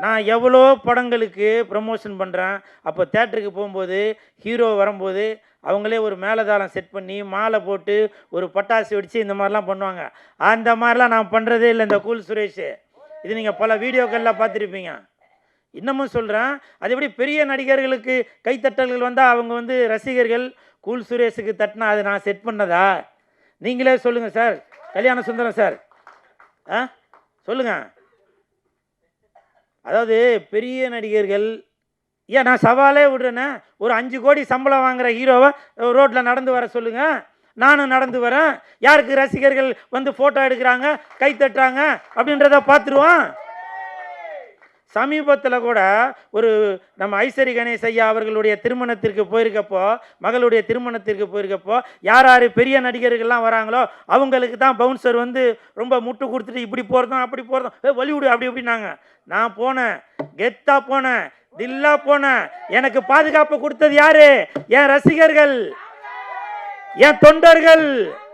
நான் எவ்வளோ படங்களுக்கு ப்ரமோஷன் பண்ணுறேன் அப்போ தேட்டருக்கு போகும்போது ஹீரோ வரும்போது அவங்களே ஒரு மேலதாளம் செட் பண்ணி மாலை போட்டு ஒரு பட்டாசு வெடித்து இந்த மாதிரிலாம் பண்ணுவாங்க. அந்த மாதிரிலாம் நான் பண்ணுறதே இல்லை இந்த கூல் சுரேஷ். இது நீங்கள் பல வீடியோக்கள்லாம் பார்த்துருப்பீங்க. இன்னமும் சொல்கிறேன் அது எப்படி பெரிய நடிகர்களுக்கு கைத்தட்டல்கள் வந்தால் அவங்க வந்து ரசிகர்கள் கூல் சுரேஷுக்கு தட்டினா அது நான் செட் பண்ணதா? நீங்களே சொல்லுங்கள் சார் கல்யாண சுந்தரம் சார் ஆ? சொல்லுங்கள் அதாவது பெரிய நடிகர்கள் ஏன் நான் சவாலே விடுறேனே? ஒரு அஞ்சு கோடி சம்பளம் வாங்குற ஹீரோவை ரோட்டில் நடந்து வர சொல்லுங்க. நானும் நடந்து வரேன். யாருக்கு ரசிகர்கள் வந்து ஃபோட்டோ எடுக்கிறாங்க கை தட்டுறாங்க அப்படின்றத பார்த்துருவோம். சமீபத்தில் கூட ஒரு நம்ம ஐஸ்வரி கணேஷ் ஐயா அவர்களுடைய திருமணத்திற்கு போயிருக்கப்போ மகளுடைய திருமணத்திற்கு போயிருக்கப்போ யார் யார் பெரிய நடிகர்கள்லாம் வராங்களோ அவங்களுக்கு தான் பவுன்சர் வந்து ரொம்ப முட்டு கொடுத்துட்டு இப்படி போகிறதும் அப்படி போகிறதும் ஏ வலிவிடு அப்படி இப்படின்னாங்க. நான் போனேன். கெத்தாக போனேன். தில்லா போனேன். எனக்கு பாதுகாப்பு கொடுத்தது யாரு? என் ரசிகர்கள். என் தொண்டர்கள்.